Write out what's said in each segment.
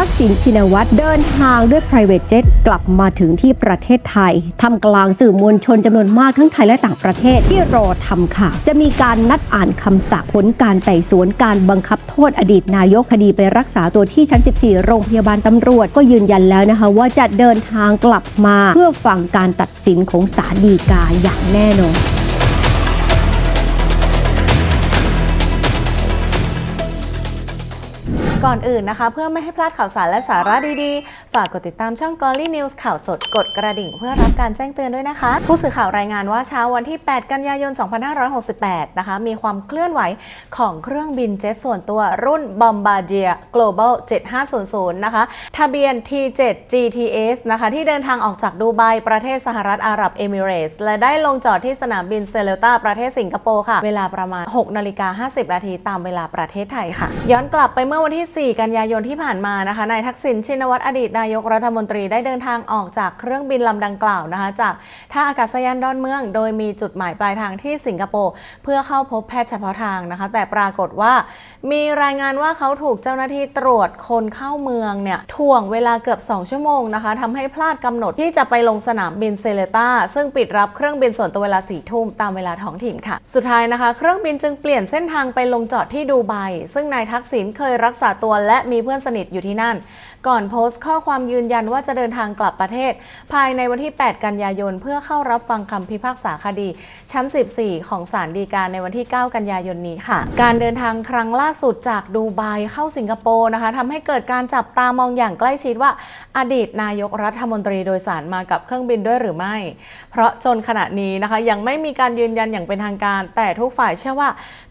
ทักษิณชินวัตรเดินทางด้วย private jet กลับมาถึงที่ประเทศไทยทำกลางสื่อมวลชนจำนวนมากทั้งไทยและต่างประเทศที่รอทำข่าวจะมีการนัดอ่านคำสั่งผลการไต่สวนการบังคับโทษอดีตนายกคดีไปรักษาตัวที่ชั้น 14 โรงพยาบาลตำรวจก็ยืนยันแล้วนะคะว่าจะเดินทางกลับมาเพื่อฟังการตัดสินของศาลฎีกาอย่างแน่นอน ก่อนอื่นนะคะ เพื่อไม่ให้พลาดข่าวสารและสาระดีๆ ฝากกดติดตามช่อง g o l l y News ข่าวสดกดกระดิ่ง เพื่อรับการแจ้งเตือนด้วยนะคะ ผู้สื่อข่าวรายงานว่าเช้าวันที่ 8 กันยายน 2568 นะคะ มีความเคลื่อนไหวของเครื่องบินเจ็ตส่วนตัวรุ่น Bombardier Global 7500 นะคะ ทะเบียน T7 GTS นะคะ ที่เดินทางออกจากดูไบประเทศสหรัฐอาหรับเอมิเรตส์และได้ลงจอดที่สนามบินเซเลตาประเทศสิงคโปร์ค่ะ เวลาประมาณ 6 นาฬิกา 50 นาทีตามเวลาประเทศไทยค่ะ ย้อนกลับไปเมื่อวันที่4 กันยายนที่ผ่านมานะคะนายทักษิณชินวัตรอดีตนายกรัฐมนตรีได้เดินทางออกจากเครื่องบินลำดังกล่าวนะคะจากท่าอากาศยานดอนเมือง โดยมีจุดหมายปลายทางที่สิงคโปร์เพื่อเข้าพบแพทย์เฉพาะทางนะคะ แต่ปรากฏว่า มีรายงานว่าเขาถูกเจ้าหน้าที่ตรวจคนเข้าเมืองเนี่ยถ่วงเวลาเกือบ 2 ชั่วโมงนะคะทำให้พลาดกำหนดที่จะไปลงสนามบินเซเลตาซึ่งปิดรับเครื่องบินส่วนตัวเวลา4ี่ทุ่มตามเวลาท้องถิ่นค่ะ สุดท้ายนะคะ เครื่องบินจึงเปลี่ยนเส้นทางไปลงจอดที่ดูไบซึ่งนายทักษิณเคยรักษาตัวและมีเพื่อนสนิทอยู่ที่นั่น ก่อนโพสต์ข้อความยืนยันว่าจะเดินทางกลับประเทศ ภายในวันที่ 8 กันยายน เพื่อเข้ารับฟังคำพิพากษาคดี ชั้น 14 ของศาลฎีกาในวันที่ 9 กันยายนนี้ค่ะ การเดินทางครั้งล่าสุดจากดูไบเข้าสิงคโปร์นะคะทำให้เกิดการจับตามองอย่างใกล้ชิดว่า อดีตนายกรัฐมนตรีโดยสารมากับเครื่องบินด้วยหรือไม่ เพราะจนขณะนี้นะคะยังไม่มีการยืนยันอย่างเป็นทางการ แต่ทุกฝ่ายเชื่อว่า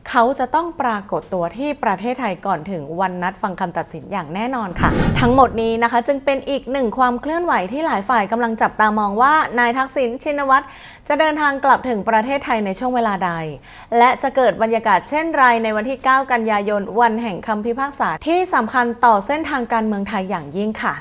เขาจะต้องปรากฏตัวที่ประเทศไทยก่อนถึงวันนัดฟังคำตัดสินอย่างแน่นอนค่ะ ทั้งหมดนี้นะคะจึงเป็นอีกหนึ่งความเคลื่อนไหวที่หลายฝ่ายกำลังจับตามองว่านายทักษิณชินวัตรจะเดินทางกลับถึงประเทศไทยในช่วงเวลาใด และจะเกิดบรรยากาศเช่นไรในวันที่ 9 กันยายนวันแห่งคำพิพากษาที่สำคัญต่อเส้นทางการเมืองไทยอย่างยิ่งค่ะ